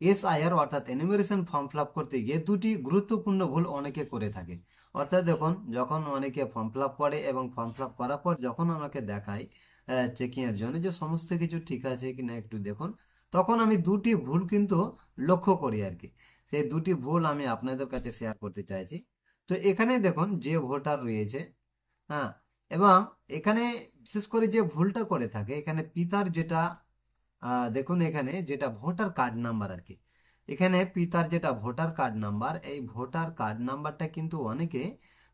SIR অর্থাৎ এনিমেরেশন form fill করতে গিয়ে দুটি গুরুত্বপূর্ণ ভুল অনেকে করে থাকে। অর্থাৎ দেখুন, যখন অনেকে ফর্ম ফিল করে এবং ফর্ম ফিল করার পর যখন আমাকে দেখায় চেকিং এর জন্য যে সমস্ত কিছু ঠিক আছে কিনা একটু দেখুন, তখন আমি দুটি ভুল কিন্তু লক্ষ্য করি আর কি। সেই দুটি ভুল আমি আপনাদের কাছে শেয়ার করতে চাইছি। তো এখানে দেখুন, যে ভোটার রয়েছে হ্যাঁ এবং এখানে বিশেষ করে যে ভুলটা করে থাকে, এখানে পিতার যেটা দেখুন এখানে যেটা ভোটার কার্ড নাম্বার আর কি। এখানে পিতার যেটা ভোটার কার্ড নাম্বার, এই ভোটার কার্ড নাম্বারটা কিন্তু অনেকে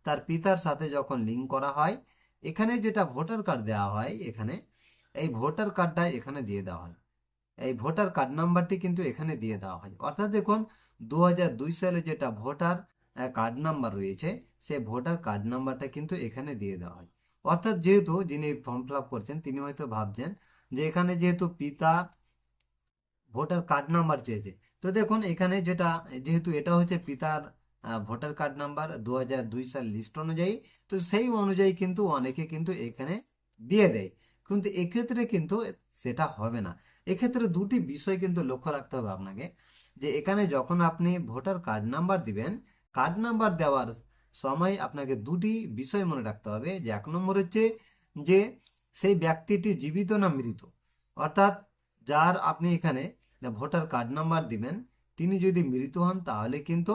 তার পিতার সাথে যখন লিঙ্ক করা হয়, এখানে যেটা ভোটার কার্ড দেওয়া হয় এখানে, এই ভোটার কার্ডটা এখানে দিয়ে দেওয়া হয়। এই ভোটার কার্ড নাম্বারটি কিন্তু এখানে দিয়ে দেওয়া হয়। অর্থাৎ দেখুন দু সালে যেটা ভোটার কার্ড নাম্বার রয়েছে, সেই ভোটার কার্ড নাম্বারটা কিন্তু এখানে দিয়ে দেওয়া হয়। অর্থাৎ যেহেতু যিনি ফর্ম ফিল করছেন, তিনি হয়তো ভাবছেন যে এখানে যেহেতু পিতা ভোটার কার্ড নাম্বার চেয়েছে। তো দেখুন, এখানে যেটা, যেহেতু এটা হচ্ছে পিতার ভোটার কার্ড নাম্বার দু হাজার দুই সাল লিস্ট অনুযায়ী, তো সেই অনুযায়ী কিন্তু অনেকে কিন্তু এখানে দিয়ে দেয়। কিন্তু এক্ষেত্রে কিন্তু সেটা হবে না। এক্ষেত্রে দুটি বিষয় কিন্তু লক্ষ্য রাখতে হবে আপনাকে, যে এখানে যখন আপনি ভোটার কার্ড নাম্বার দিবেন কার্ড নাম্বার দেওয়ার সময় আপনাকে দুটি বিষয় মনে রাখতে হবে, যে এক নম্বর হচ্ছে যে সেই ব্যক্তিটি জীবিত না মৃত? অর্থাৎ যার আপনি এখানে ভোটার কার্ড নাম্বার দিবেন, তিনি যদি মৃত হন, তাহলে কিন্তু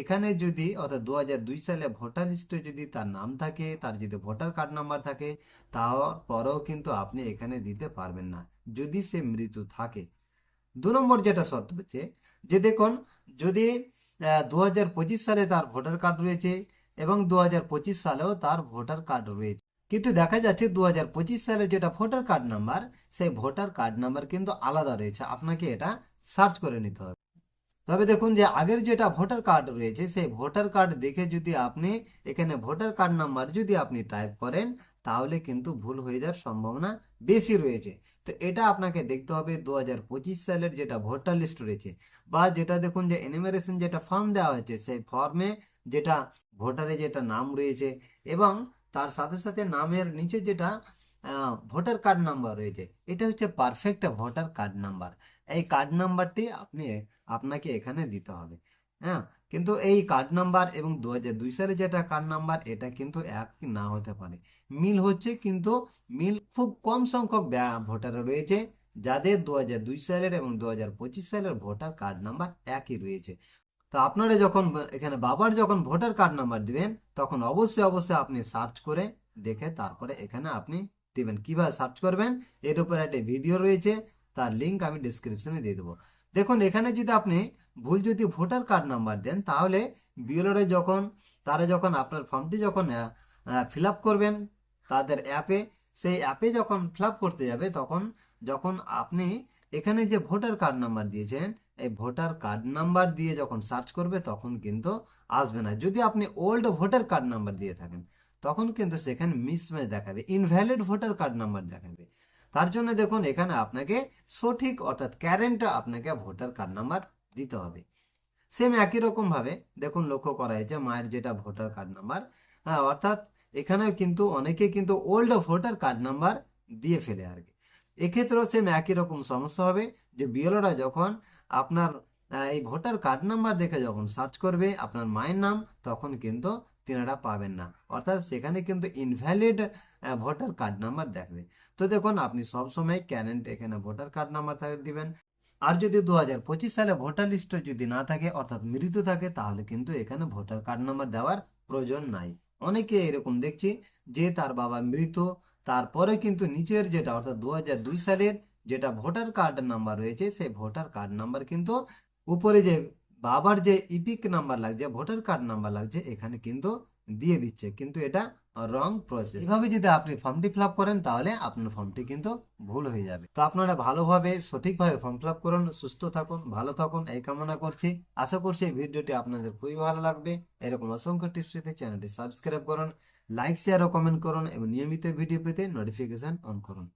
এখানে যদি, অর্থাৎ দু দুই সালে ভোটার লিস্টে যদি তার নাম থাকে, তার যদি ভোটার কার্ড নাম্বার থাকে, তারপরেও কিন্তু আপনি এখানে দিতে পারবেন না, যদি সে মৃত থাকে। দু নম্বর যেটা শর্ত হচ্ছে যে দেখুন, যদি দু হাজার পঁচিশ সালে তার ভোটার কার্ড রয়েছে এবং দু হাজার পঁচিশ সালেও তার ভোটার কার্ড রয়েছে কিন্তু দেখা যাচ্ছে দু হাজার পঁচিশ সালে যেটা ভোটার কার্ড নাম্বার, সেই ভোটার কার্ড নাম্বার কিন্তু আলাদা রয়েছে। আপনাকে এটা সার্চ করে নিতে হবে। তবে দেখুন যে আগের যেটা ভোটার কার্ড রয়েছে, সেই ভোটার কার্ড দেখে যদি আপনি এখানে ভোটার কার্ড নাম্বার যদি আপনি টাইপ করেন, তাহলে কিন্তু ভুল হয়ে যাওয়ার সম্ভাবনা বেশি রয়েছে। তো এটা আপনাকে দেখতে হবে দু হাজার পঁচিশ সালের যেটা ভোটার লিস্ট রয়েছে। বা যেটা দেখুন যে এনিমেরেশন যেটা ফর্ম দেওয়া হয়েছে, সেই ফর্মে যেটা ভোটারে যেটা নাম রয়েছে এবং তার সাথে সাথে নামের নিচে যেটা ভোটার কার্ড নাম্বার রয়েছে, এটা হচ্ছে পারফেক্ট ভোটার কার্ড নাম্বার এই কার্ড নাম্বারটি আপনি, আপনাকে এখানে দিতে হবে হ্যাঁ? কিন্তু এই কার্ড নাম্বার এবং দু হাজার দুই সালে যেটা কার্ড নাম্বার এটা কিন্তু এক না হতে পারে। মিল হচ্ছে কিন্তু, মিল খুব কম সংখ্যক ভোটার রয়েছে, যাদের দু হাজার দুই সালের এবং দু হাজার পঁচিশ সালের ভোটার কার্ড নাম্বার একই রয়েছে। তো আপনারা যখন এখানে বাবার যখন ভোটার কার্ড নাম্বার দিবেন, তখন অবশ্যই অবশ্যই আপনি সার্চ করে দেখে তারপরে এখানে আপনি দিবেন। কীভাবে সার্চ করবেন? এর উপরে একটা ভিডিও রয়েছে, তার লিঙ্ক আমি ডিসক্রিপশনে দিয়ে দেবো। দেখুন, এখানে যদি আপনি ভুল যদি ভোটার কার্ড নাম্বার দেন, তাহলে বিএলওরে যখন, তারা যখন আপনার ফর্মটি যখন ফিল করবেন, তাদের অ্যাপে সেই অ্যাপে যখন ফিল করতে যাবে, তখন, যখন আপনি এখানে যে ভোটার কার্ড নাম্বার দিয়েছেন এই ভোটার কার্ড নাম্বার দিয়ে যখন সার্চ করবে, তখন কিন্তু আসবে না। যদি আপনি ওল্ড ভোটার কার্ড নাম্বার দিয়ে থাকেন, তখন কিন্তু সেখানে মিসম্যাচ দেখাবে, ইনভ্যালিড ভোটার কার্ড নাম্বার দেখাবে। তার জন্য দেখুন, এখানে আপনাকে সঠিক অর্থাৎ ক্যারেন্ট আপনাকে ভোটার কার্ড নাম্বার দিতে হবে। সেম একই রকম ভাবে দেখুন, লক্ষ্য করা হয়েছে মায়ের যেটা ভোটার কার্ড নাম্বার হ্যাঁ অর্থাৎ এখানেও কিন্তু অনেকে কিন্তু ওল্ড ভোটার কার্ড নাম্বার দিয়ে ফেলে আর কি। এক্ষেত্রেও সেম একই রকম সমস্যা হবে যে বিএলওরা যখন আপনার এই ভোটার কার্ড নাম্বার দেখে যখন সার্চ করবে, আপনার মায়ের নাম, তখন কিন্তু তিনারা পাবেন না। অর্থাৎ সেখানে কিন্তু ইনভ্যালিড ভোটার কার্ড নাম্বার দেখবে। তো দেখুন, আপনি সবসময় ক্যারেন্ট এখানে ভোটার কার্ড নাম্বার থাকে, দিবেন। আর যদি দু হাজার পঁচিশ সালে ভোটার লিস্টে যদি না থাকে, অর্থাৎ মৃত থাকে, তাহলে কিন্তু এখানে ভোটার কার্ড নাম্বার দেওয়ার প্রয়োজন নাই। অনেকে এরকম দেখছি যে তার বাবা মৃত তারপরে কিন্তু নিচের যেটা, অর্থাৎ দু হাজার দুই সালের যেটা ভোটার কার্ড নাম্বার রয়েছে, সেই ভোটার কার্ড নাম্বার কিন্তু উপরে যে বাবার যে ইপিক নাম্বার লাগছে, ভোটার কার্ড নাম্বার লাগছে, এখানে কিন্তু দিয়ে দিচ্ছে। কিন্তু এটা রং প্রসেস এভাবে যদি আপনি ফর্মটি ফিল করেন, তাহলে আপনার ফর্মটি কিন্তু ভুল হয়ে যাবে। তো আপনারা ভালোভাবে, সঠিকভাবে ফর্ম ফিল করুন, সুস্থ থাকুন, ভালো থাকুন, এই কামনা করছি। আশা করছি এই ভিডিওটি আপনাদের খুবই ভালো লাগবে। এরকম অসংখ্য টিপস পেতে চ্যানেলটি সাবস্ক্রাইব করুন। লাইক শেয়ার ও কমেন্ট করুন এবং নিয়মিত ভিডিও পেতে নোটিফিকেশন অন করুন।